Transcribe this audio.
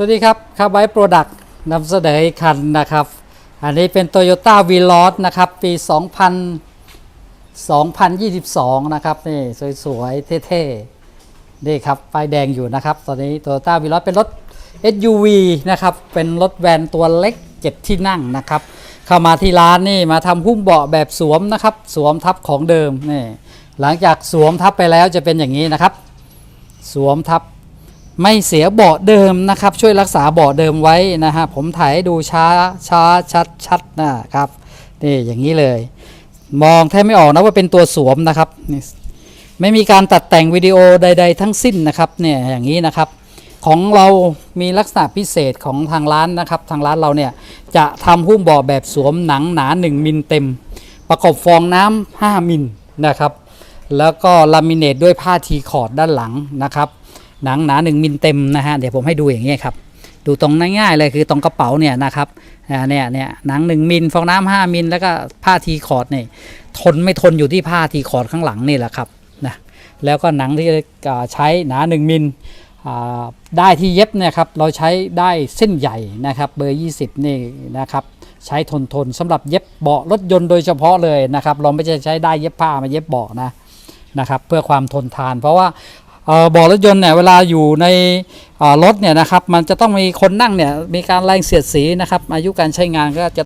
สวัสดีครับคาร์ไบโปรดักต์นำเสนออีกคันนะครับ อันนี้เป็น Toyota v l o s นะครับ ปี 2000 2022 นะครับ นี่สวยๆ เท่ๆ นี่ครับป้ายแดงอยู่นะครับ ตอนนี้ Toyota v l o s เป็นรถ SUV นะครับ เป็นรถแวนตัวเล็กเจ็ดที่นั่งนะครับ เข้ามาที่ร้านนี่มาทำหุ้มเบาะแบบสวมนะครับ สวมทับของเดิมนี่หลังจากสวมทับไปแล้วจะเป็นอย่างนี้นะครับ สวมทับ ไม่เสียเบาะเดิมนะครับ ช่วยรักษาเบาะเดิมไว้นะฮะผมถ่ายให้ดูช้าช้าชัดชัดนะครับนี่อย่างนี้เลย มองแทบไม่ออกนะว่าเป็นตัวสวมนะครับนี่ไม่มีการตัดแต่งวิดีโอใด ๆ ทั้งสิ้นนะครับเนี่ยอย่างนี้นะครับของเรามีลักษณะพิเศษของทางร้านนะครับ ทางร้านเราเนี่ยจะทำหุ้มเบาะแบบสวมหนังหนา 1 มิลเต็ม ประกอบฟองน้ำ5มิลนะครับ แล้วก็ลามิเนตด้วยผ้าทีคอร์ดด้านหลังนะครับ หนังหนาหนึ่งมิลเต็มนะฮะเดี๋ยวผมให้ดูอย่างนี้ครับดูตรงง่ายๆเลยคือตรงกระเป๋าเนี่ยนะครับอ่าเนี่ยเนี่ยหนังหนึ่งมิลฟองน้ำห้ามิลแล้วก็ผ้าทีคอร์ดเนี่ยทนไม่ทนอยู่ที่ผ้าทีคอร์ดข้างหลังนี่แหละครับนะแล้วก็หนังที่ใช้หนาหนึ่งมิลอ่าได้ที่เย็บเนี่ยครับเราใช้ได้เส้นใหญ่นะครับเบอร์ 20 นี่นะครับใช้ทนทนสำหรับเย็บเบาะรถยนต์โดยเฉพาะเลยนะครับเราไม่ใช่ใช้ได้เย็บผ้ามาเย็บเบาะนะนะครับเพื่อความทนทาน เพราะว่า เอ่อรถยนต์เนี่ยเวลาอยู่ในรถเนี่ยนะครับมันจะต้องมีคนนั่งเนี่ยมีการแรงเสียดสีนะครับอายุการใช้งานก็จะ